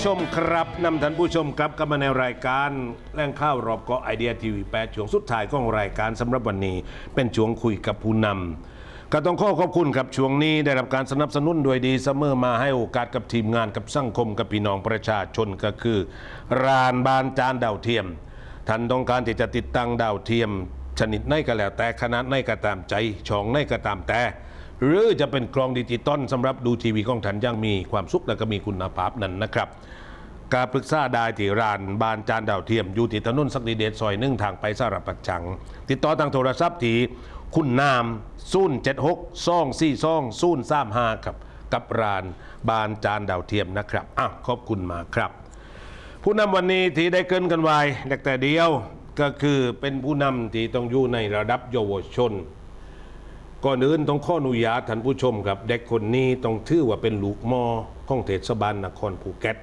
ผู้ชมครับนำท่านผู้ชมครับกลับมาในรายการแหล่งข่าวรอบเกาะไอเดียทีวีแปดช่วงสุดท้ายของรายการสำหรับวันนี้ เป็นช่วงคุยกับผู้นำก็ต้องขอขอบคุณครับช่วงนี้ได้รับการสนับสนุนโดยดีเสมอมาให้โอกาสกับทีมงานกับสังคมกับพี่น้องประชาชนก็คือ ร้านบานจานดาวเทียมท่านต้องการที่จะติดตั้งดาวเทียม ชนิดไหนก็แล้วแต่ขนาดไหนก็ตามใจช่องไหนก็ตามแต่ หรือจะเป็นกล้องดิจิตอลสำหรับดูทีวีของท่านยังมีความสุขและก็มีคุณภาพนั้นนะครับการปรึกษาได้ที่ร้านบานจานดาวเทียม อยู่ที่ถนนสักดิเดชซอยหนึ่งทางไปสารปัดจัง ติดต่อทางโทรศัพท์ที่คุณนาม0 7 6 2 4 2 0 3 5ครับ กับร้านบานจานดาวเทียมนะครับอะขอบคุณมาครับ ผู้นำวันนี้ที่ได้เกินกันไว้แต่เดียวก็คือเป็นผู้นำที่ต้องอยู่ในระดับเยาวชน ก่อนอื่นต้องข้ออนุญาตท่านผู้ชมครับเด็กคนนี้ต้องถือว่าเป็นลูกมอของเทศบาลนครภูเก็ต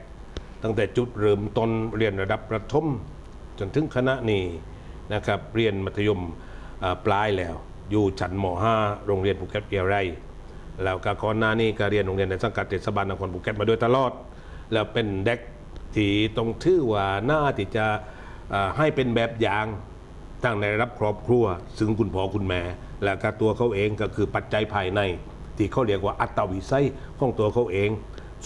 ตั้งแต่จุดเริ่มต้นเรียนระดับประถมจนถึงคณะนี้นะครับเรียนมัธยมปลายแล้ว อยู่ชั้นม .5 โรงเรียนภูเก็ตเกียรไรแล้วก็ก่อนหน้านี้ก็เรียนโรงเรียนในสังกัดเทศบาลนครภูเก็ตมาโดยตลอด แล้วเป็นเด็กที่ต้องถือว่าหน่าที่จะให้เป็นแบบอย่าง ตั้งในรับครอบครัวซึ่งคุณพ่อคุณแม่และก็ตัวเขาเองก็คือปัจจัยภายใน ที่เขาเรียกว่าอัตวิสัยของตัวเขาเอง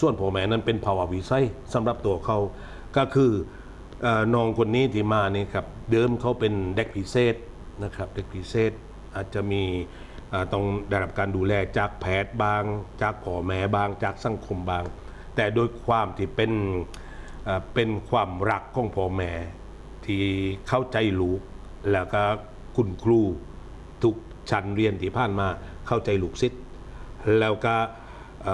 ส่วนพ่อแม่นั้นเป็นภาวะวิสัยสำหรับตัวเขาก็คืออน้องคนนี้ที่มานี่ครับเดิมเขาเป็นเด็กพิเศษนะครับเด็กพิเศษอาจจะมีต้องได้รับการดูแลจากแพทย์บาง จากพ่อแม่บาง จากสังคมบาง แต่โดยความที่เป็นเอ่อเป็นความรักของพ่อแม่ที่เข้าใจลูก แล้วก็คุณครูทุกชั้นเรียนที่ผ่านมาเข้าใจลูกศิษย์แล้วก็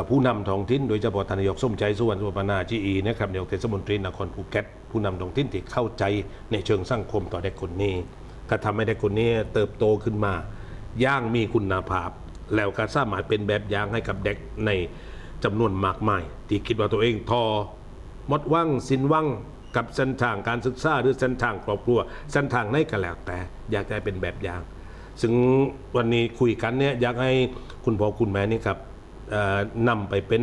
ผู้นำท้องถิ่นโดยเฉพาะทานายกสมใจสุวรรณสุวรรณาจีอีนะครับนายกเทศมนตรีนครภูเก็ตผู้นำท้องถิ่นที่เข้าใจในเชิงสังคมต่อเด็กคนนี้ ก็ทำให้เด็กคนนี้เติบโตขึ้นมา ย่างมีคุณภาพ แล้วก็สามารถเป็นแบบอย่างให้กับเด็กในจำนวนมากมาย ที่คิดว่าตัวเองทอหมดว่างสินว่าง กับเส้นทางการศึกษาหรือเส้นทางครอบครัว เส้นทางไหนก็แล้วแต่ อยากจะให้เป็นแบบอย่าง ซึ่งวันนี้คุยกันเนี่ยอยากให้คุณพ่อคุณแม่นี่ครับเอ่อนำไปเป็น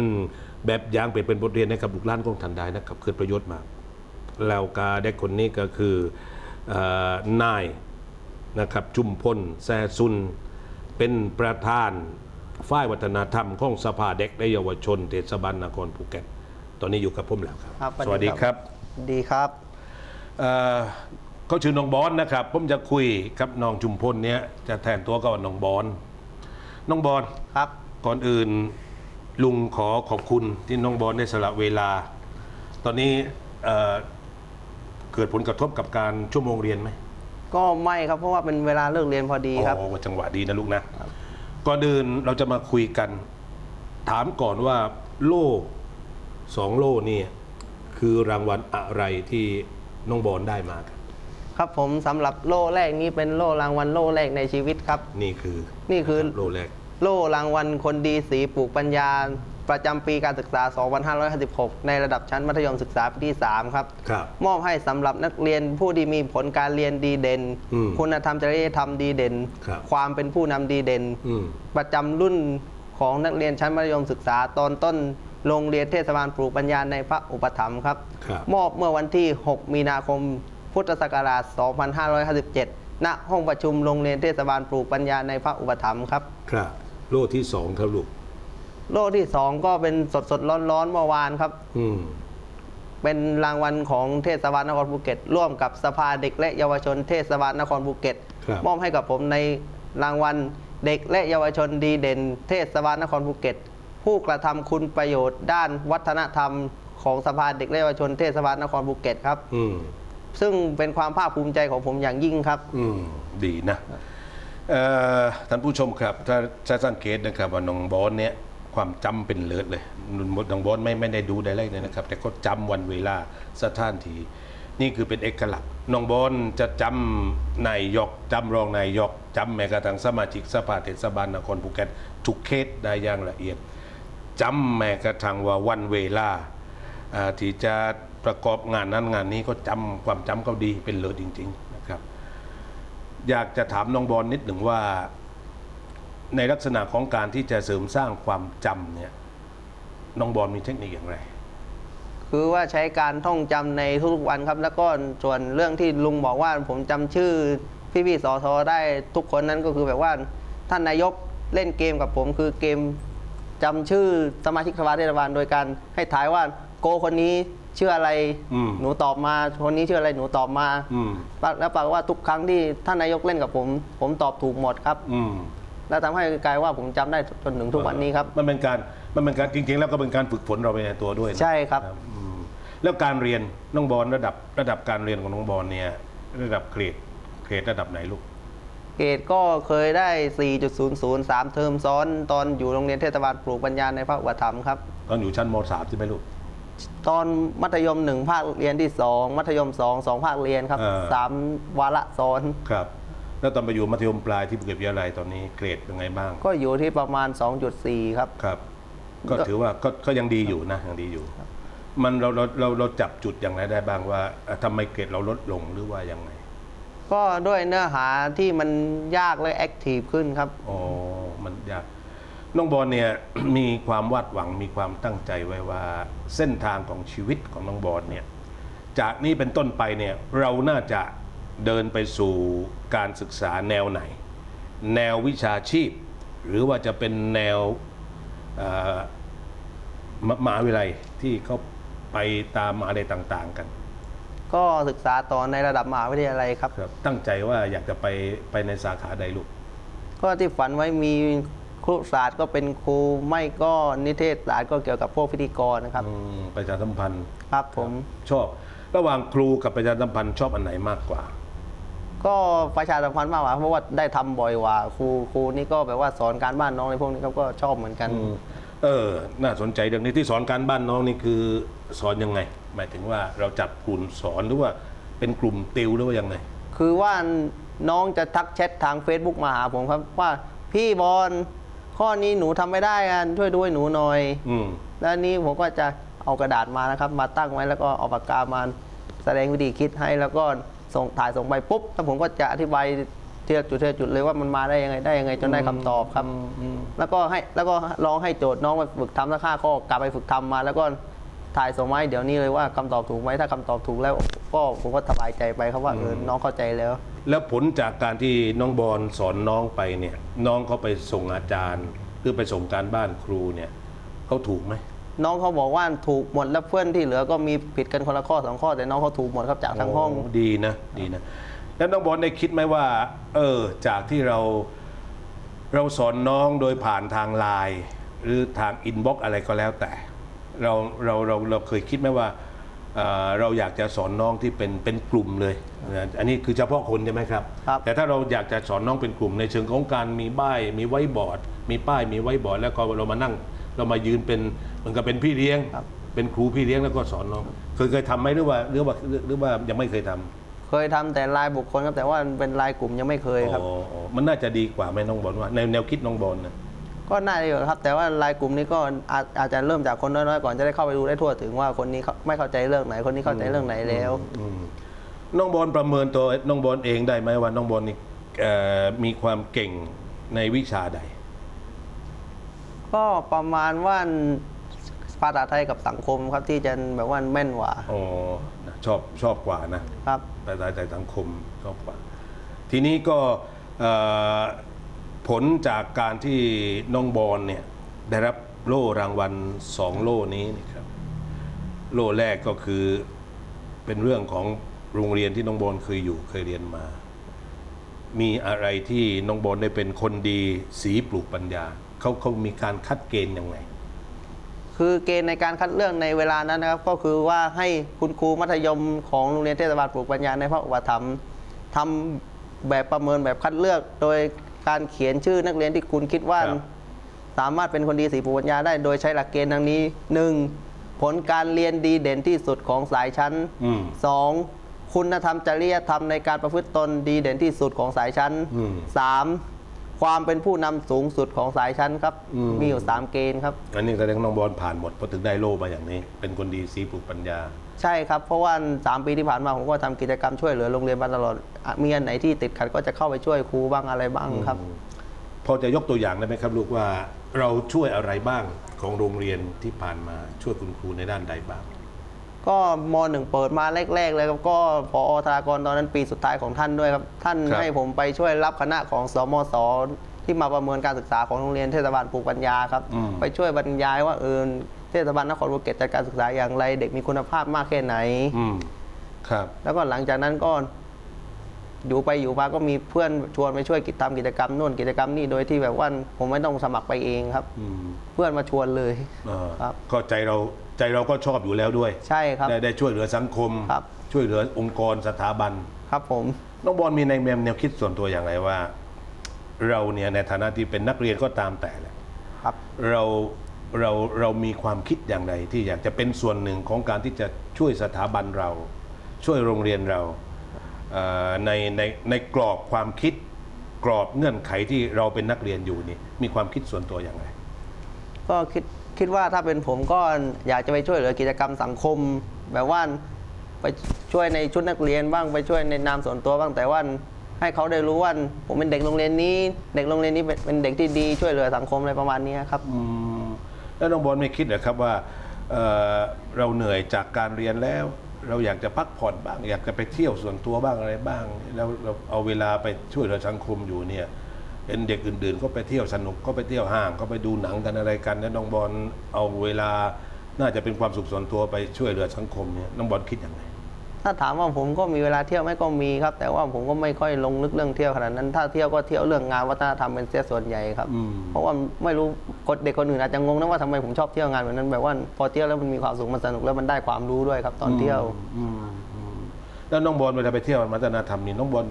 แบบอย่างไปเป็นบทเรียนให้กับลูกหลานของท่านได้นะครับเกิดประโยชน์มากแล้วก็เด็กคนนี้ก็คือเออนายนะครับจุมพลแซซุน เป็นประธานฝ่ายวัฒนธรรมของสภาเด็กและเยาวชนเทศบาลนครภูเก็ต ตอนนี้อยู่กับผมแล้วครับครับสวัสดีครับ ดีครับ เอ่อเขาชื่อน้องบอนนะครับ ผมจะคุยกับน้องจุมพลเนี้ยจะแทนตัวกับน้องบอนน้องบอนครับ ก่อนอื่นลุงขอขอบคุณที่น้องบอลได้สละเวลา ตอนนี้เอ่อเกิดผลกระทบกับการชั่วโมงเรียนไหมก็ไม่ครับเพราะว่าเป็นเวลาเลิกเรียนพอดีครับ อ๋อจังหวะดีนะลูกนะก่อนอื่นเราจะมาคุยกัน ถามก่อนว่าโล่สองโล่นี่ คือรางวัลอะไรที่น้องบอลได้มาครับครับผมสำหรับโล่แรกนี้เป็นโล่รางวัลโล่แรกในชีวิตครับ นี่คือนี่คือโล่แรก โล่รางวัลคนดีสีปลูกปัญญา ประจำปีการศึกษา 2556 ในระดับชั้นมัธยมศึกษาปีที่ 3 ครับครับ มอบให้สำหรับนักเรียนผู้ที่มีผลการเรียนดีเด่น อืมคุณธรรมจริยธรรมดีเด่น ครับ ความเป็นผู้นำดีเด่น อืม ประจำรุ่นของนักเรียนชั้นมัธยมศึกษาตอนต้น โรงเรียนเทศบาลปลูกปัญญาในพระอุปถัมภ์ครับครับ มอบเมื่อวันที่ 6 มีนาคม พุทธศักราช 2557 ณ ห้องประชุมโรงเรียนเทศบาลปลูกปัญญาในพระอุปถัมภ์ครับ ครับ โล่ที่สองครับลูก โล่ที่2ก็เป็นสดสดร้อนร้อนๆเมื่อวานครับ อืมเป็นรางวัลของเทศบาลนครภูเก็ต ร่วมกับสภาเด็กและเยาวชนเทศบาลนครภูเก็ตครับมอบให้กับผมในรางวัลเด็กและเยาวชนดีเด่น เทศบาลนครภูเก็ต ผู้กระทำคุณประโยชน์ด้านวัฒนธรรมของสภาเด็กและเยาวชนเทศบาลนครภูเก็ตครับอืมซึ่งเป็นความภาคภูมิใจของผมอย่างยิ่งครับอืมดีนะเอ่อท่านผู้ชมครับถ้าถ้าสังเกตนะครับว่าน้องบอลเนี่ยความจำเป็นเลิศเลยน้องบอลไม่ไม่ได้ดูได้เลยนะครับ แต่ก็จำวันเวลาสถานที่นี่คือเป็นเอกลักษณ์น้องบอลจะจำนายกจำรองนายกจำแม้กระทั่งสมาชิกสภาเทศบาลนครภูเก็ตทุกเคสได้อย่างละเอียด จำแม้กระทั่งว่าวันเวลาที่จะประกอบงานนั้นงานนี้ก็จำความจำเขาดีเป็นเลิศจริง ๆนะครับ อยากจะถามน้องบอลนิดหนึ่งว่า ในลักษณะของการที่จะเสริมสร้างความจำเนี่ยน้องบอลมีเทคนิคอย่างไร คือว่าใช้การท่องจำในทุกวันครับ แล้วก็ส่วนเรื่องที่ลุงบอกว่าผมจำชื่อพี่ๆสอทอได้ทุกคนนั้นก็คือแบบว่าท่านนายกเล่นเกมกับผมคือเกม จำชื่อสมาชิกสภาเทศบาลโดยการให้ถ่ายว่าโกคนนี้ชื่ออะไรอืม หนูตอบมาคนนี้ชื่ออะไรหนูตอบมาอืมแล้วปรากฏว่าทุกครั้งที่ท่านนายกเล่นกับผม ผมตอบถูกหมดครับ อืม แล้วทำให้กลายว่าผมจำได้จนถึงทุกวันนี้ครับ มันเป็นการมันเป็นการจริงๆแล้วก็เป็นการฝึกฝนเราไปในตัวด้วยนะใช่ครับ อืมแล้วการเรียนน้องบอลระดับระดับการเรียนของน้องบอลเนี่ย ระดับเกรดเกรดระดับไหนลูก เกรดก็เคยได้ 4.00 3 เทอมซ้อน ตอนอยู่โรงเรียนเทศบาลปลูกปัญญาในพระอุปถัมภ์ครับ ตอนอยู่ชั้นม .3 ใช่ไหมลูก ตอนมัธยม 1 ภาคเรียนที่ 2 มัธยม 2 2 ภาคเรียนครับเออสามวาระซ้อน ครับ แล้วตอนไปอยู่มัธยมปลายที่ภูเก็ตวิทยาลัยตอนนี้เกรดเป็นไงบ้างก็อยู่ที่ประมาณ 2.4 ครับ ครับก็ ถือว่าก็ก็ยังดีอยู่นะยังดีอยู่ มันเราเราเราเราจับจุดอย่างไรได้บ้างว่าเอ่อทำไมเกรดเราลดลงหรือว่ายังไง ก็ด้วยเนื้อหาที่มันยากและแอคทีฟขึ้นครับ อ๋อ มันยากน้องบอลเนี่ย มีความวาดหวังมีความตั้งใจไว้ว่าเส้นทางของชีวิตของน้องบอลเนี่ย จากนี้เป็นต้นไปเนี่ยเราน่าจะเดินไปสู่การศึกษาแนวไหน แนววิชาชีพ หรือว่าจะเป็นแนวมมหาวิทยาลัยที่เขาไปตามมหาวิทยาลัยต่าง ๆ กัน ก็ศึกษาต่อในระดับมหาวิทยาลัยครับ ครับ ตั้งใจว่าอยากจะไปไปในสาขาใดลูก ก็ที่ฝันไว้มีครุศาสตร์ก็เป็นครูไม่ก็นิเทศศาสตร์ก็เกี่ยวกับพวกพิธีกรนะครับ อืมประชาสัมพันธ์ครับผม ชอบ ระหว่างครูกับประชาสัมพันธ์ชอบอันไหนมากกว่า ก็ประชาสัมพันธ์มากกว่าเพราะว่าได้ทำบ่อยกว่าครูครูนี่ก็แบบว่าสอนการบ้านน้องในพวกนี้ครับก็ชอบเหมือนกัน เออ น่าสนใจเรื่องนี้ที่สอนการบ้านน้องนี่คือสอนยังไง หมายถึงว่าเราจับกลุ่มสอนหรือว่าเป็นกลุ่มติวหรือว่ายังไงคือว่าน้องจะทักแชททาง Facebook มาหาผมครับว่าพี่บอลข้อนี้หนูทำไม่ได้อะช่วยด้วยหนูหน่อย อืม แล้วนี้ผมก็จะเอากระดาษมานะครับ มาตั้งไว้แล้วก็เอาปากกามาแสดงวิธีคิดให้แล้วก็ส่งถ่ายส่งไปปุ๊บแล้วผมก็จะอธิบายทีละจุดทีละจุดเลยว่ามันมาได้ยังไงได้ยังไงจนได้คำตอบครับ แล้วก็ให้แล้วก็ลองให้โจทย์น้องไปฝึกทำสักห้าข้อกลับไปฝึกทำมา แล้วก็ ถ่ายส่งมาให้เดี๋ยวนี้เลยว่าคำตอบถูกไหมถ้าคำตอบถูกแล้วก็ผมก็สบายใจไปครับว่าเออน้องเข้าใจแล้ว แล้วผลจากการที่น้องบอลสอนน้องไปเนี่ยน้องเขาไปส่งอาจารย์หรือไปส่งการบ้านครูเนี่ยเขาถูกไหมน้องเขาบอกว่าถูกหมดแล้วเพื่อนที่เหลือก็มีผิดกันคนละข้อสองข้อ แต่น้องเขาถูกหมดครับจากทั้งห้องโดีนะดีนะ แล้วน้องบอลได้คิดไหมว่า เออจากที่เราเราสอนน้องโดยผ่านทางไลน์หรือทางอินบ็อกอะไรก็แล้วแต่ เราเราเราเราเคยคิดไหมว่าเอ่อเราอยากจะสอนน้องที่เป็นเป็นกลุ่มเลยนะอันนี้คือเฉพาะคนใช่ไหมครับ ครับ แต่ถ้าเราอยากจะสอนน้องเป็นกลุ่มในเชิงของการมีป้ายมีไว้บอร์ด มีป้ายมีไว้บอร์ด แล้วก็เรามานั่ง เรามายืนเป็นเหมือนกับเป็นพี่เลี้ยง ครับ เป็นครูพี่เลี้ยงแล้วก็สอนน้อง เคยเคยทำไหมหรือว่าหรือว่าหรือว่ายังไม่เคยทำ เคยทำแต่รายบุคคลครับแต่ว่าเป็นรายกลุ่มยังไม่เคยครับ อ๋ออ๋อมันน่าจะดีกว่าไหมน้องบอลว่าในแนวคิดน้องบอลนะ ก็น่าจะอยู่ครับ แต่ว่ารายกลุ่มนี้ก็อาจอาจจะเริ่มจากคนน้อยๆก่อนจะได้เข้าไปดูได้ทั่วถึงว่าคนนี้เขาไม่เข้าใจเรื่องไหน คนนี้เข้าใจเรื่องไหนแล้วอืมน้องบอลประเมินตัวน้องบอลเองได้ไหมว่าน้องบอลนี่เอ่อมีความเก่งในวิชาใด ก็ประมาณว่าภาษาไทยกับสังคมครับที่จะแบบว่าแม่นกว่าอ๋อนะชอบชอบกว่านะครับ ภาษาใจสังคมชอบกว่า ทีนี้ก็เอ่อ ผลจากการที่น้องบอลเนี่ยได้รับโล่รางวัลสองโล่นี้นะครับโล่แรกก็คือเป็นเรื่องของโรงเรียนที่น้องบอลเคยอยู่เคยเรียนมา มีอะไรที่น้องบอลได้เป็นคนดีสีปลูกปัญญาเขาเขามีการคัดเกณฑ์ยังไงคือเกณฑ์ในการคัดเลือกในเวลานั้นนะครับ ก็คือว่าให้คุณครูมัธยมของโรงเรียนเทศบาลปลูกปัญญาในพระอุปถัมภ์ทำแบบประเมินแบบคัดเลือก โดย การเขียนชื่อนักเรียนที่คุณคิดว่า ครับ สามารถเป็นคนดีสีปลูกปัญญาได้โดยใช้หลักเกณฑ์ดังนี้ 1. ผลการเรียนดีเด่นที่สุดของสายชั้นอืม 2. คุณธรรมจริยธรรมในการประพฤติตนดีเด่นที่สุดของสายชั้นอืม 3. ความเป็นผู้นำสูงสุดของสายชั้นครับอืม มีอยู่3เกณฑ์ครับ อันนี้แสดงว่าน้องบอลผ่านหมดเพราะถึงได้โล่มาอย่างนี้ เป็นคนดีสีปลูกปัญญา ใช่ครับ เพราะว่า 3 ปีที่ผ่านมาผมก็ทำกิจกรรมช่วยเหลือโรงเรียนมาตลอดอะมีอันไหนที่ติดขัดก็จะเข้าไปช่วยครูบ้างอะไรบ้างครับ พอจะยกตัวอย่างได้ไหมครับลูกว่าเราช่วยอะไรบ้างของโรงเรียนที่ผ่านมาช่วยคุณครูในด้านใดบ้าง ก็มหนึ่งเปิดมาแรก ๆ เลยครับก็พอธารากรตอนนั้นปีสุดท้ายของท่านด้วยครับ ท่านครับให้ผมไปช่วยรับคณะของสมสที่มาประเมินการศึกษาของโรงเรียนเทศบาลปลูกปัญญาครับอืมไปช่วยบรรยายว่าเออ เทศบาลนครภูเก็ตจัดการศึกษาอย่างไรเด็กมีคุณภาพมากแค่ไหน อืมครับ แล้วก็หลังจากนั้นก็อยู่ไปอยู่มาก็มีเพื่อนชวนไปช่วยกิจทำกิจกรรมนู่นกิจกรรมนี่โดยที่แบบว่าผมไม่ต้องสมัครไปเองครับ อืมเพื่อนมาชวนเลยเอ่อครับก็ใจเราใจเราก็ชอบอยู่แล้วด้วย ใช่ครับ ได้ได้ช่วยเหลือสังคม ครับ ช่วยเหลือองค์กรสถาบัน ครับผม น้องบอลมีในแนวคิดส่วนตัวอย่างไรว่า เราเนี่ยในฐานะที่เป็นนักเรียนก็ตามแต่แหละ ครับ เรา เราเรามีความคิดอย่างไรที่อยากจะเป็นส่วนหนึ่งของการที่จะช่วยสถาบันเรา ช่วยโรงเรียนเราเอ่อในในในกรอบความคิดกรอบเงื่อนไขที่เราเป็นนักเรียนอยู่นี่มีความคิดส่วนตัวอย่างไร ก็คิดคิดว่าถ้าเป็นผมก็อยากจะไปช่วยเหลือกิจกรรมสังคม แบบว่าไปช่วยในชุดนักเรียนบ้างไปช่วยในนามส่วนตัวบ้างแต่ว่าให้เขาได้รู้ว่าผมเป็นเด็กโรงเรียนนี้ เด็กโรงเรียนนี้เป็นเป็นเด็กที่ดีช่วยเหลือสังคมอะไรประมาณนี้ครับ อืม แล้วน้องบอลไม่คิดนะครับว่าเอ่อเราเหนื่อยจากการเรียนแล้ว เราอยากจะพักผ่อนบ้าง อยากจะไปเที่ยวส่วนตัวบ้างอะไรบ้าง แล้วเราเอาเวลาไปช่วยเหลือสังคมอยู่เนี่ยเห็นเด็กอื่นๆก็ไปเที่ยวสนุกก็ไปเที่ยวห้างก็ไปดูหนังกันอะไรกันแล้วน้องบอลเอาเวลาน่าจะเป็นความสุขส่วนตัวไปช่วยเหลือสังคมเนี่ยน้องบอลคิดยังไง ถ้าถามว่าผมก็มีเวลาเที่ยวไหมก็มีครับ แต่ว่าผมก็ไม่ค่อยลงลึกเรื่องเที่ยวขนาดนั้น ถ้าเที่ยวก็เที่ยวเรื่องงานวัฒนธรรมเป็นเสียส่วนใหญ่ครับอืมเพราะว่าไม่รู้คนเด็กคนอื่นอาจจะงงนะว่าทำไมผมชอบเที่ยวงานแบบนั้นแบบว่าพอเที่ยวแล้วมันมีความสุขมันสนุกแล้วมันได้ความรู้ด้วยครับ ตอนเที่ยวอืมอืมแล้วน้องบอลเวลาไปเที่ยววัฒนธรรมนี่น้องบอล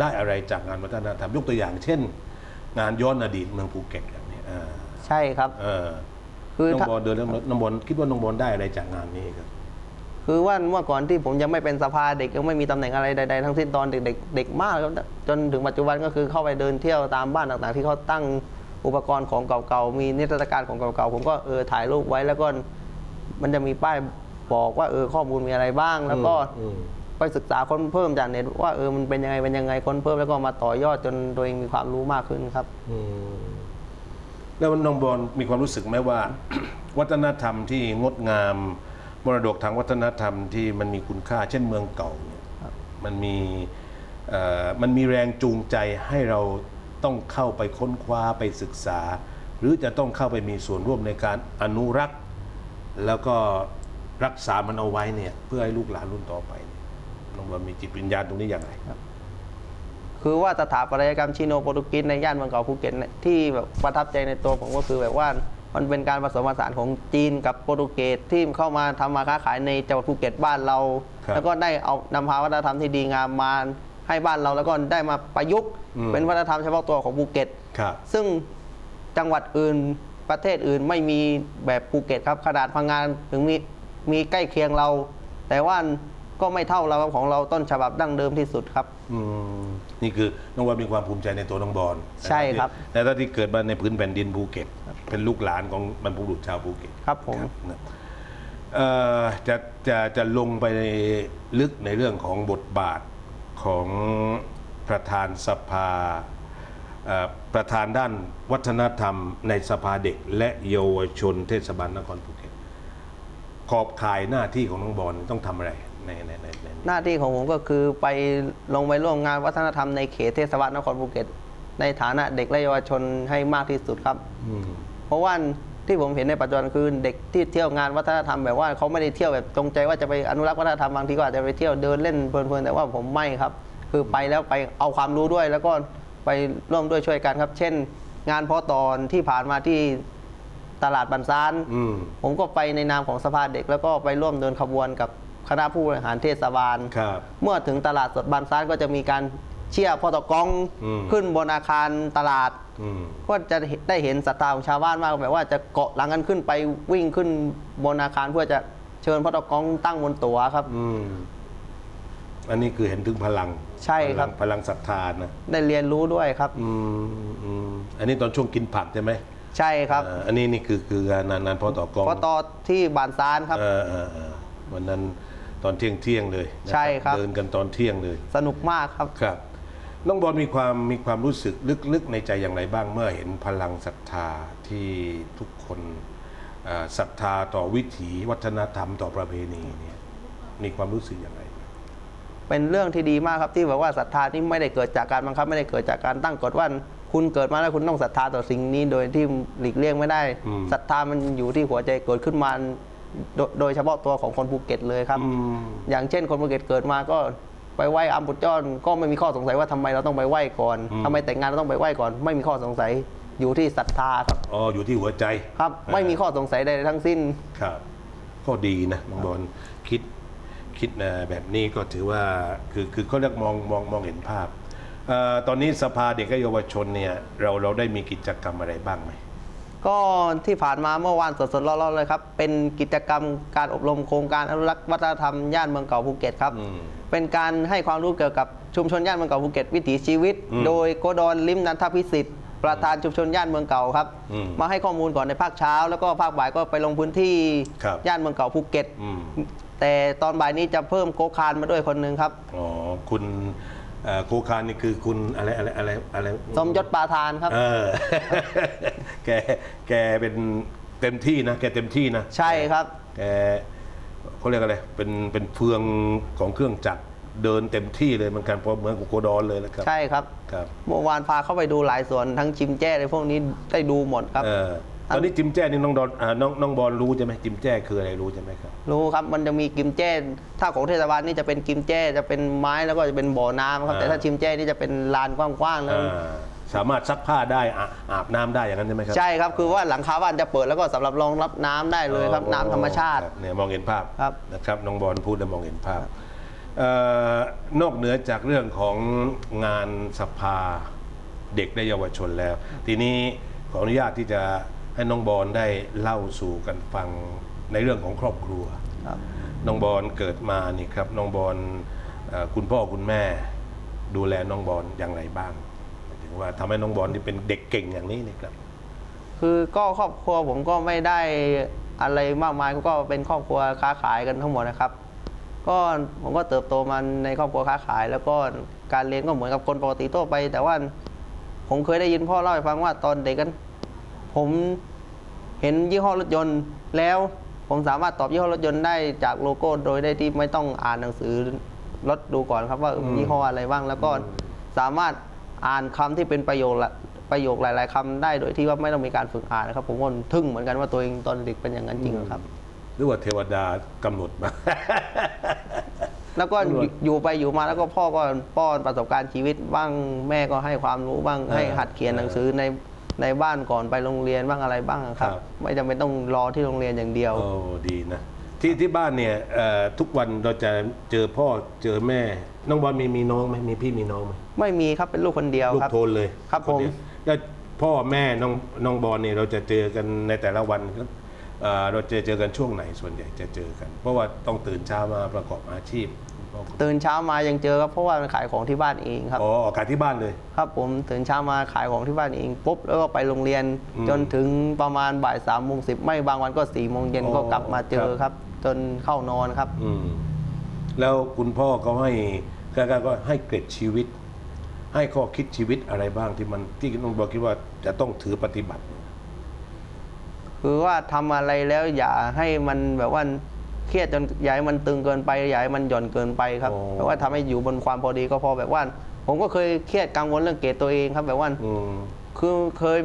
ได้อะไรจากงานวัฒนธรรมยกตัวอย่าง เช่น งานย้อนอดีตเมืองภูเก็ตแบบนี้อ่าใช่ครับเออคือน้องถ้าบอลเดินเรื่องน้องบอลคิดว่าน้องบอลได้อะไรจากงานนี้ครับ คือว่าเมื่อก่อนที่ผมยังไม่เป็นสภาเด็กยังไม่มีตำแหน่งอะไรใดๆทั้งสิ้นตอนเด็กๆเด็กมากครับจนถึงปัจจุบันก็คือเข้าไปเดินเที่ยวตามบ้านต่างๆ ที่เขาตั้งอุปกรณ์ของเก่าๆมีนิทรรศการของเก่าๆผมก็เออถ่ายรูปไว้แล้วก็มันจะมีป้ายบอกว่าเออข้อมูลมีอะไรบ้าง แล้วก็ไปศึกษาค้นเพิ่มจากเน็ตว่าเออมันเป็นยังไงเป็นยังไงค้นเพิ่มแล้วก็มาต่อยอดจนตัวเองมีความรู้มากขึ้นครับแล้วน้องบอลมีความรู้สึกไหมว่า วัฒนธรรมที่งดงาม มรดกทางวัฒนธรรมที่มันมีคุณค่า เช่นเมืองเก่าเนี่ยมันมีเอ่อมันมีแรงจูงใจให้เราต้องเข้าไปค้นคว้าไปศึกษา หรือจะต้องเข้าไปมีส่วนร่วมในการอนุรักษ์ แล้วก็รักษามันเอาไว้เนี่ยเพื่อให้ลูกหลานรุ่นต่อไปเนี่ยน้องบอลมีจิตวิญญาณตรงนี้อย่างไรคือว่าสถาปัตยกรรมชิโนโปรตุเกสในย่านเมืองเก่าภูเก็ตเนี่ยที่แบบประทับใจในตัวผมก็คือแบบว่า มันเป็นการผสมผสานของจีนกับโปรตุเกสที่เข้ามาทำมาค้าขายในจังหวัดภูเก็ตบ้านเราครับแล้วก็ได้เอานำพาวัฒนธรรมที่ดีงามมาให้บ้านเราแล้วก็ได้มาประยุกต์อืมเป็นวัฒนธรรมเฉพาะตัวของภูเก็ตครับซึ่งจังหวัดอื่นประเทศอื่นไม่มีแบบภูเก็ตครับขนาดพังงานถึงมีมีใกล้เคียงเรา แต่ว่า ก็ไม่เท่าเราครับของเราต้นฉบับดั้งเดิมที่สุดครับ อืมนี่คือน้องบอลมีความภูมิใจในตัวน้องบอลใช่ครับในตอนที่เกิดมาในพื้นแผ่นดินภูเก็ต เป็นลูกหลานของบรรพบุรุษชาวภูเก็ตครับผม นะเอ่อจะจะจะลงไปในลึกในเรื่องของบทบาทของประธานสภาเอ่อประธานด้านวัฒนธรรมในสภาเด็ก และเยาวชนเทศบาลนครภูเก็ตขอบข่ายหน้าที่ของน้องบอลต้องทำอะไร ในในในในหน้าที่ของผมก็คือไปลงไปร่วมงานวัฒนธรรมในเขตเทศบาลนครภูเก็ต ในฐานะเด็กและเยาวชนให้มากที่สุดครับ อืมเพราะว่าที่ผมเห็นในปัจจุบันคือเด็กที่เที่ยวงานวัฒนธรรมแบบว่าเขาไม่ได้เที่ยวแบบจงใจว่าจะไปอนุรักษ์วัฒนธรรมบางทีก็อาจจะไปเที่ยวเดินเล่นเพลินๆแต่ว่าผมไม่ครับ คือไปแล้วไปเอาความรู้ด้วย แล้วก็ไปร่วมด้วยช่วยกันครับ เช่น งานเพาะตอนที่ผ่านมาที่ตลาดบันซาน อืม ผมก็ไปในนามของสภาเด็กแล้วก็ไปร่วมเดินขบวนกับค ณะผู้บริหารเทศบาล ครับ เมื่อถึงตลาดสดบานซ้ายก็จะมีการเชี่ยร์พอตกองอืม ขึ้นบนอาคารตลาด อืม ก็จะได้เห็นศรัทธาของชาวบ้านมากแบบว่าจะเกาะหลังกันขึ้นไปวิ่งขึ้นบนอาคารเพื่อจะเชิญพระตกองตั้งบนตั๋วครับ อืม อันนี้คือเห็นถึงพลังใช่ครับ พลังพลังศรัทธานะได้เรียนรู้ด้วยครับ อืมอืมอันนี้ตอนช่วงกินผักใช่ไหมใช่ครับอ่าอันนี้นี่คือคืองานงานงานพอต่อกองพอตอที่บานซ้านครับ เออเออเออวันนั้น ตอนเที่ยงเที่ยงๆเลยนะใช่ครับ เดินกันตอนเที่ยงเลยสนุกมากครับ ครับน้องบอลมีความมีความรู้สึกลึกๆในใจอย่างไรบ้างเมื่อเห็นพลังศรัทธาที่ทุกคนเอ่อศรัทธาต่อวิถีวัฒนธรรมต่อประเพณีเนี่ยมีความรู้สึกอย่างไร เป็นเรื่องที่ดีมากครับที่แบบว่าศรัทธาที่ไม่ได้เกิดจากการบังคับไม่ได้เกิดจากการตั้งกฎว่าคุณเกิดมาแล้วคุณต้องศรัทธาต่อสิ่งนี้ โดยที่หลีกเลี่ยงไม่ได้อืม ศรัทธามันอยู่ที่หัวใจเกิดขึ้นมา โดโดยเฉพาะตัวของคนภูเก็ตเลยครับอืมอย่างเช่นคนภูเก็ตเกิดมาก็ไปไหว้อัมพุจอนก็ไม่มีข้อสงสัยว่าทำไมเราต้องไปไหว้ก่อนทำไมแต่งงานเราต้องไปไหว้ก่อน ไม่มีข้อสงสัยอยู่ที่ศรัทธาครับอ๋ออยู่ที่หัวใจครับ ไม่มีข้อสงสัยใดๆทั้งสิ้นครับ ก็ดีนะน้องบอลคิดคิดนะแบบนี้ก็ถือว่าคือคือเขาเรียกมองมองมองเห็นภาพเออตอนนี้สภาเด็กและเยาวชนเนี่ยเราเราได้มีกิจกรรมอะไรบ้างไหม ก็ที่ผ่านมาเมื่อวานสดๆร้อนๆเลยครับ เป็นกิจกรรมการอบรมโครงการอนุรักษ์วัฒนธรรมย่านเมืองเก่าภูเก็ตครับอืมเป็นการให้ความรู้เกี่ยวกับชุมชนย่านเมืองเก่าภูเก็ตวิถีชีวิตอืมโดยโกดอนลิมนันทพิสิทธิ์ประธานชุมชนย่านเมืองเก่าครับอืมมาให้ข้อมูลก่อนในภาคเช้า แล้วก็ภาคบ่ายก็ไปลงพื้นที่ครับย่านเมืองเก่าภูเก็ตอืมแต่ตอนบ่ายนี้จะเพิ่มโกคารมาด้วยคนหนึ่งครับอ๋อคุณ เอ่อโคคานนี่คือคุณอะไรอะไรอะไรอะไร สมยศปาทานครับ เออ แก แกเป็นเต็มที่นะ แกเต็มที่นะ ใช่ครับ แกเขาเรียกอะไร เป็น เป็นเฟืองของเครื่องจักรเดินเต็มที่เลยเหมือนกันเพราะเหมือนกับโกดอนเลยนะครับ ใช่ครับครับ เมื่อวานพาเข้าไปดูหลายส่วนทั้งชิมแจ้ในพวกนี้ได้ดูหมดครับ เออ ตอนนี้จิมแจ้นี่น้องดอนอ่าน้องน้องบอลรู้ใช่ไหมจิมแจ้คืออะไรรู้ใช่ไหมครับ รู้ครับมันจะมีกิมแจ้ถ้าของเทศบาลนี่จะเป็นกิมแจ้จะเป็นไม้แล้วก็จะเป็นบ่อน้ำครับ อ่า แต่ถ้าชิมแจ้นี่จะเป็นลานกว้างๆแล้ว อ่าสามารถซักผ้าได้อาอาบน้ำได้อย่างนั้นใช่ไหมครับใช่ครับคือว่าหลังคาบ้านจะเปิดแล้วก็สำหรับรองรับน้ำได้เลยครับ น้ำธรรมชาติคบเนี่ยมองเห็นภาพครับนะครับน้องบอลพูดแล้วมองเห็นภาพเอ่อนอกเหนือจากเรื่องของงานสภาเด็กและเยาวชนแล้ว ทีนี้ขออนุญาตที่จะ ให้น้องบอลได้เล่าสู่กันฟังในเรื่องของครอบครัวครับน้องบอลเกิดมานี่ครับน้องบอลเอ่อคุณพ่อคุณแม่ ดูแลน้องบอลอย่างไรบ้างหมายถึงว่าทำให้น้องบอลที่เป็นเด็กเก่งอย่างนี้นี่ครับ คือก็ครอบครัวผมก็ไม่ได้อะไรมากมายก็เป็นครอบครัวค้าขายกันทั้งหมดนะครับ ก็ผมก็เติบโตมาในครอบครัวค้าขาย แล้วก็การเรียนก็เหมือนกับคนปกติทั่วไป แต่ว่าผมเคยได้ยินพ่อเล่าให้ฟังว่าตอนเด็กกัน ผมเห็นยี่ห้อรถยนต์แล้วผมสามารถตอบยี่ห้อรถยนต์ได้จากโลโก้โดยได้ที่ไม่ต้องอ่านหนังสือรถดูก่อนครับว่าเออยี่ห้ออะไรบ้างแล้วก็สามารถอ่านคำที่เป็นประโยคละประโยคหลาย ๆคำได้โดยที่ว่าไม่ต้องมีการฝึกอ่านนะครับ ผมก็ทึ่งเหมือนกันว่าตัวเองตอนเด็กเป็นอย่างนั้นจริงครับหรือว่าเทวดากำหนดมาแล้วก็อยู่อยู่ไปอยู่มาแล้วก็พ่อก็ป้อนประสบการณ์ชีวิตบ้างแม่ก็ให้ความรู้บ้างเออให้หัดเขียนหนังสือใน ในบ้านก่อนไปโรงเรียนบ้างอะไรบ้างครับครับไม่จำเป็นต้องรอที่โรงเรียนอย่างเดียว โอ้ดีนะ ที่ที่บ้านเนี่ยเอ่อทุกวันเราจะเจอพ่อเจอแม่ น้องบอลมีมีน้องไหมมีพี่มีน้องไหมไม่มีครับเป็นลูกคนเดียวลูกครับโทนเลยครับนเดียวผมแล้วพ่อแม่น้องน้องบอลเนี่ยเราจะเจอกันในแต่ละวันครับเอ่อเราจะเจอกันช่วงไหนส่วนใหญ่จะเจอกัน เพราะว่าต้องตื่นเช้ามาประกอบอาชีพคุณพ่อคุณ ตื่นเช้ามายังเจอครับเพราะว่าขายของที่บ้านเองครับ อ๋อออกอากาศที่บ้านเลย ครับผมตื่นเช้ามาขายของที่บ้านเองปุ๊บแล้วก็ไปโรงเรียน อืมจนถึงประมาณบ่ายสามโมงสิบไม่บางวันก็สี่โมงเย็นอ๋อ ก็กลับมาเจอครับครับจนเข้านอนครับ อืมแล้วคุณพ่อเขาให้ก็ก็ก็ให้เกร็ดชีวิต ให้ข้อคิดชีวิตอะไรบ้างที่มันที่น้องบอลคิดว่าจะต้องถือปฏิบัติ คือว่าทำอะไรแล้วอย่าให้มันแบบว่า เครียดจนอย่าให้มันตึงเกินไปอย่าให้มันหย่อนเกินไปครับอ๋อแบบว่าทำให้อยู่บนความพอดีก็พอแบบว่า ผมก็เคยเครียดกังวลเรื่องเกรดตัวเองครับแบบว่าอืมคือเคย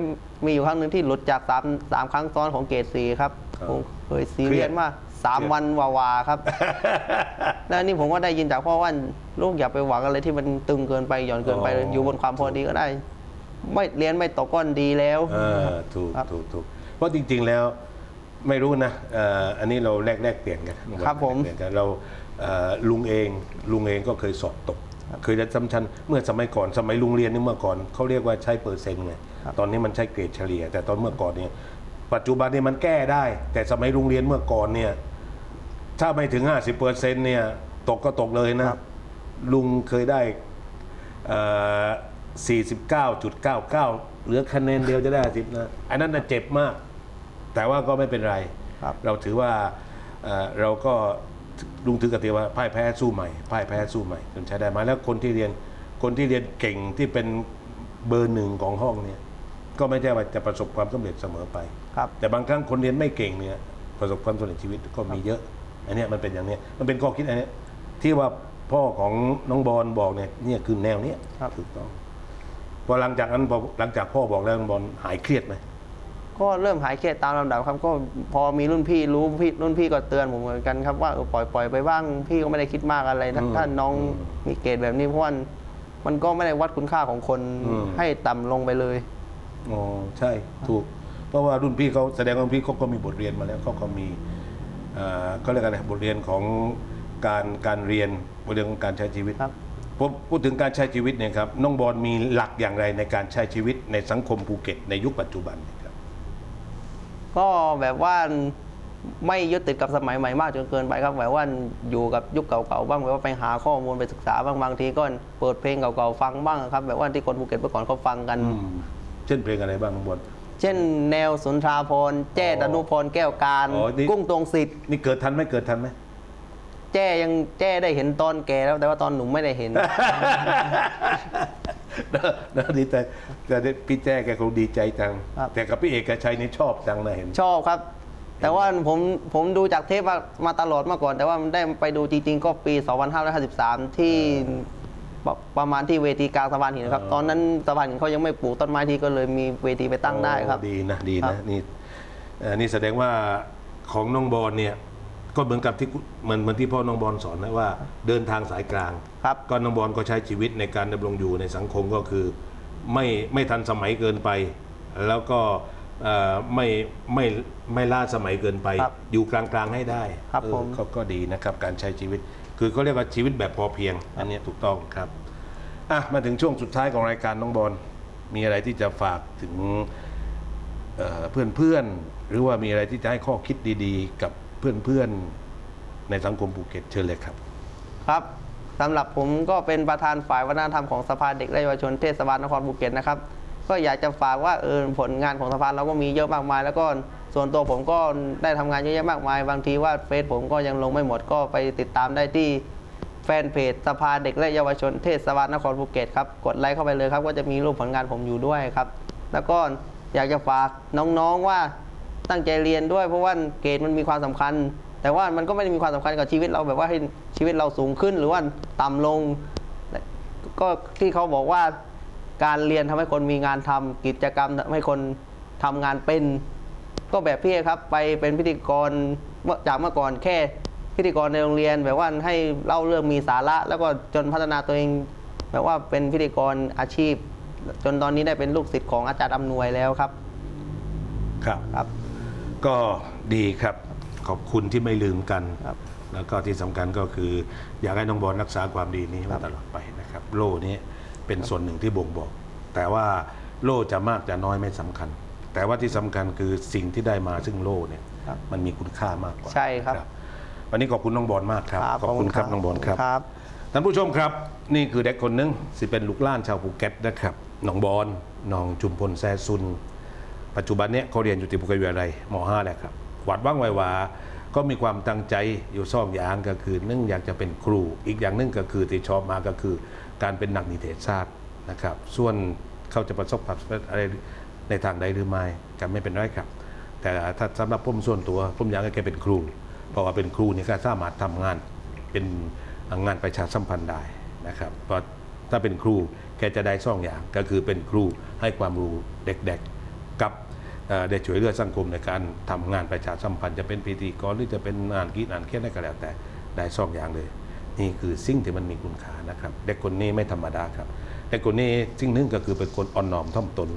มีอยู่ครั้งหนึ่งที่หลุดจากสามสามครั้งซ้อนของเกรดสีครับครับผมเคยซีเรียสมากสามเครียดวันวาวาครับ แล้วนี่ผมก็ได้ยินจากพ่อว่าลูกอย่าไปหวังอะไรที่มันตึงเกินไปหย่อนเกินไปอ๋อออยู่บนความพอดีก็ได้ ไม่เรียนไม่ตกก้อนดีแล้วเออถูกครับถูกถูกเพราะจริง ๆ แล้ว ไม่รู้นะเอ่ออันนี้เราแลกแลกเปลี่ยนกันครับผม แลกเปลี่ยนกันเราเอ่อลุงเองลุงเองก็เคยสอบตก เคยได้สำชันเมื่อสมัยก่อนสมัยลุงเรียนนี่เมื่อก่อนเขาเรียกว่าใช้เปอร์เซ็นต์ไงตอนนี้มันใช้เกรดเฉลี่ย แต่ตอนเมื่อก่อนเนี่ยปัจจุบันนี้มันแก้ได้ แต่สมัยลุงเรียนเมื่อก่อนเนี่ย ถ้าไม่ถึง 50เปอร์เซ็นต์เนี่ย ตกก็ตกเลยนะ ลุงเคยได้เอ่อ49.99 เหลือคะแนนเดียวจะได้สิบนะอันนั้นน่ะเจ็บมาก แต่ว่าก็ไม่เป็นไรครับเราถือว่าเอ่อเราก็ลุงถือกติว่าพ่ายแพ้สู้ใหม่พ่ายแพ้สู้ใหม่จนใช้ได้มาแล้วคนที่เรียนคนที่เรียนเก่งที่เป็นเบอร์หนึ่งของห้องเนี่ยก็ไม่ใช่ว่าจะประสบความสำเร็จเสมอไปครับแต่บางครั้งคนเรียนไม่เก่งเนี่ยประสบความสำเร็จชีวิตก็มีเยอะอันเนี้ยมันเป็นอย่างเนี้ยมันเป็นข้อคิดอันเนี้ยที่ว่าพ่อของน้องบอลบอกเนี่ยเนี่ยคือแนวเนี้ยครับถูกต้องพอหลังจากนั้นพอหลังจากพ่อบอกแล้วน้องบอลหายเครียดไหม ก็เริ่มหายเครียดตามลำดับครับก็พอมีรุ่นพี่รู้พี่รุ่นพี่ก็เตือนผมเหมือนกันครับว่าเออปล่อยปล่อยไปบ้างพี่ก็ไม่ได้คิดมากอะไรนะถ้าน้องมีเกรดแบบนี้เพราะว่ามันก็ไม่ได้วัดคุณค่าของคนให้ต่ำลงไปเลยอ๋อใช่ถูก เพราะว่ารุ่นพี่เขาแสดงว่ารุ่นพี่เขาก็มีบทเรียนมาแล้วเขาก็มีเอ่อเขาเรียกอะไรบทเรียนของการการเรียนบทเรียนของการใช้ชีวิตครับผมพูดถึงการใช้ชีวิตเนี่ยครับน้องบอลมีหลักอย่างไรในการใช้ชีวิตในสังคมภูเก็ตในยุคปัจจุบันเนยครับ ก็แบบว่าไม่ยึดติดกับสมัยใหม่มากจนเกินไปครับแบบว่าอยู่กับยุคเก่าๆบ้างแบบว่าไปหาข้อมูลไปศึกษาบ้างบางทีก็เปิดเพลงเก่าๆฟังบ้างครับ แบบว่าที่คนภูเก็ตเมื่อก่อนเขาฟังกันเช่นเพลงอะไรบ้างน้องบอล เช่น แนวสุนทราพรณ์แจ้ดนุพรแก้วการ อ๋อนี่ กุ้งตวงสิทธิ์นี่เกิดทันไหมเกิดทันไหม แจ้ยังแจ้ได้เห็นตอนแก่แล้วแต่ว่าตอนหนุ่มไม่ได้เห็นเนอะเนอะดีใจแต่พี่แจ้แกคงดีใจจัง ครับ แต่กับพี่เอกชัยนี่ชอบจังนะเห็น ชอบครับ แต่ว่าผมผมดูจากเทปมามาตลอดมาก่อน แต่ว่าได้ไปดูจริง ๆ ก็ปี 2553 ที่ประประมาณที่เวทีกลางสะพานหินครับ ตอนนั้นสะพานหินเขายังไม่ปลูกต้นไม้ที่ก็เลยมีเวทีไปตั้งได้ครับ โอ้ดีนะดีครันะบ นี่เอ่อนี่แสดงว่าของน้องบอลเนี่ยก็เหมือนกับที่เหมือนเหมือนที่พ่อน้องบอลสอนนะว่า เดินทางสายกลาง ครับก็น้องบอลก็ใช้ชีวิตในการดำรงอยู่ในสังคมก็คือ ไม่ไม่ทันสมัยเกินไป แล้วก็เอ่อไม่ไม่ไม่ล่าสมัยเกินไป ครับอยู่กลางๆให้ได้ครับเออผม ก็ก็ดีนะครับการใช้ชีวิต คือเขาเรียกว่าชีวิตแบบพอเพียง อันเนี้ยถูกต้องครับอะมาถึงช่วงสุดท้ายของรายการน้องบอลมีอะไรที่จะฝากถึงเพื่อนเพื่อนๆหรือว่ามีอะไรที่จะให้ข้อคิดดีๆ กับเพื่อนๆในสังคมภูเก็ตเชิญเลยครับ ครับ สำหรับผมก็เป็นประธานฝ่ายวัฒนธรรมของสภาเด็กและเยาวชนเทศบาลนครภูเก็ตนะครับ ก็อยากจะฝากว่าเออผลงานของสภาเราก็มีเยอะมากมาย แล้วก็ส่วนตัวผมก็ได้ทำงานเยอะแยะมากมาย บางทีว่าเฟซผมก็ยังลงไม่หมดก็ไปติดตามได้ที่แฟนเพจสภาเด็กและเยาวชนเทศบาลนครภูเก็ตครับกดไลค์เข้าไปเลยครับ ก็จะมีรูปผลงานผมอยู่ด้วยครับ แล้วก็อยากจะฝากน้องๆว่า ตั้งใจเรียนด้วย เพราะว่าเกรดมันมีความสำคัญ แต่ว่ามันก็ไม่ได้มีความสำคัญกับชีวิตเราแบบว่าให้ชีวิตเราสูงขึ้นหรือว่าต่ำลง ก็ที่เขาบอกว่าการเรียนทำให้คนมีงานทำกิจกรรมทำให้คนทำงานเป็น ก็แบบพี่ครับไปเป็นพิธีกรเมื่อจากเมื่อก่อนแค่พิธีกรในโรงเรียน แบบว่าให้เล่าเรื่องมีสาระ แล้วก็จนพัฒนาตัวเอง แบบว่าเป็นพิธีกรอาชีพ จนตอนนี้ได้เป็นลูกศิษย์ของอาจารย์อำนวยแล้วครับ ครับครับ ก็ดีครับขอบคุณที่ไม่ลืมกัน ครับแล้วก็ที่สำคัญก็คือ อยากให้น้องบอลรักษาความดีนี้ไว้ครับตลอดไปนะครับ โล่นี้เป็นส่วนหนึ่งที่บ่งบอก แต่ว่าโล่จะมากจะน้อยไม่สำคัญ แต่ว่าที่สำคัญคือสิ่งที่ได้มาซึ่งโล่เนี่ยครับมันมีคุณค่ามากกว่าใช่ครับ นะวันนี้ขอบคุณน้องบอลมากครับขอบคุณครับน้องบอลครับ ครับ ท่านผู้ชมครับ นี่คือเด็กคนหนึงสิเป็นลูกหล้านชาวภูเก็ตนะครับน้องบอลน้องจุมพลแซซุน ปัจจุบันเนี้ยเขาเรียนอยู่ที่ภูเก็ตวิทยาลัยม .5 แล้วครับหวัดว่างไววาก็มีความตั้งใจอยู่ซ่องอย่างก็คือหนึ่งอยากจะเป็นครู อีกอย่างหนึ่งก็คือที่ชอบมาก็คือ การเป็นนักนิเทศศาสตร์นะครับ ส่วนเขาจะประสบความสำเร็จอะไรในทางใดหรือไม่ก็ไม่เป็นไรครับ แต่ถ้าสำหรับผมส่วนตัวผมอยากให้แกเป็นครู เพราะว่าเป็นครูนี่ก็สามารถทำงานเป็นงานประชาสัมพันธ์ได้นะครับเพราะถ้าเป็นครูแกจะได้สองอย่างก็คือเป็นครูให้ความรู้เด็กๆกับ ได้ช่วยเหลือสังคมในการทำงานประชาสัมพันธ์จะเป็นพิธีกรหรือจะเป็นงานกีฬานเขียนอะไรก็แล้วแต่ได้สองอย่างเลย นี่คือสิ่งที่มันมีคุณค่านะครับเด็กคนนี้ไม่ธรรมดาครับเด็กคนนี้สิ่งหนึ่งก็คือเป็นคนอ่อนน้อมถ่อมตน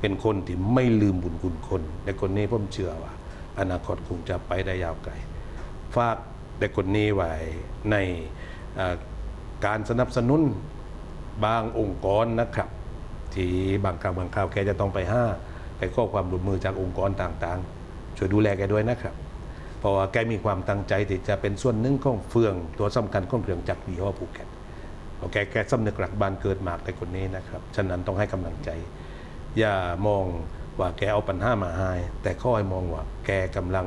เป็นคนที่ไม่ลืมบุญคุณคนเด็กคนนี้ผมเชื่อว่า อนาคตคงจะไปได้ยาวไกลฝากเด็กคนนี้ไว้ในการสนับสนุนบางองค์กรนะครับ ที่บางครั้งบางคราวแกจะต้องไปห้า ไปขอความร่วมมือจากองค์กรต่างๆ ช่วยดูแลแกด้วยนะครับ เพราะว่าแกมีความตั้งใจที่จะเป็นส่วนหนึ่งของเฟืองตัวสำคัญของเครื่องจักรยี่ห้อภูเก็ตพราะแกแกสำนึกหลักบานเกิดมากแต่คนนี้นะครับ ฉะนั้นต้องให้กำลังใจ อย่ามองว่าแกเอาปัญหามาให้แต่ขอให้มองว่าแกกำลัง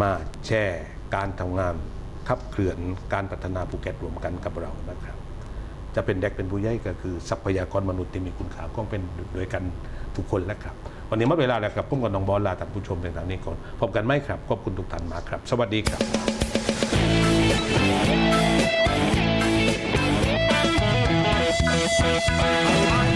มาแช่การทำงานขับเคลื่อนการพัฒนาภูเก็ตรวมกันกับเรานะครับ จะเป็นเด็กเป็นผู้ใหญ่ก็คือทรัพยากรมนุษย์ที่มีคุณค่าก็เป็นด้วยกันทุกคนแล้วครับ วันนี้หมดเวลาแล้วครับพุ่มกับน้องบอลลาท่านผู้ชมในทางนี้ก่อนพบกันไหมครับขอบคุณทุกท่านมากครับ สวัสดีครับ Bye.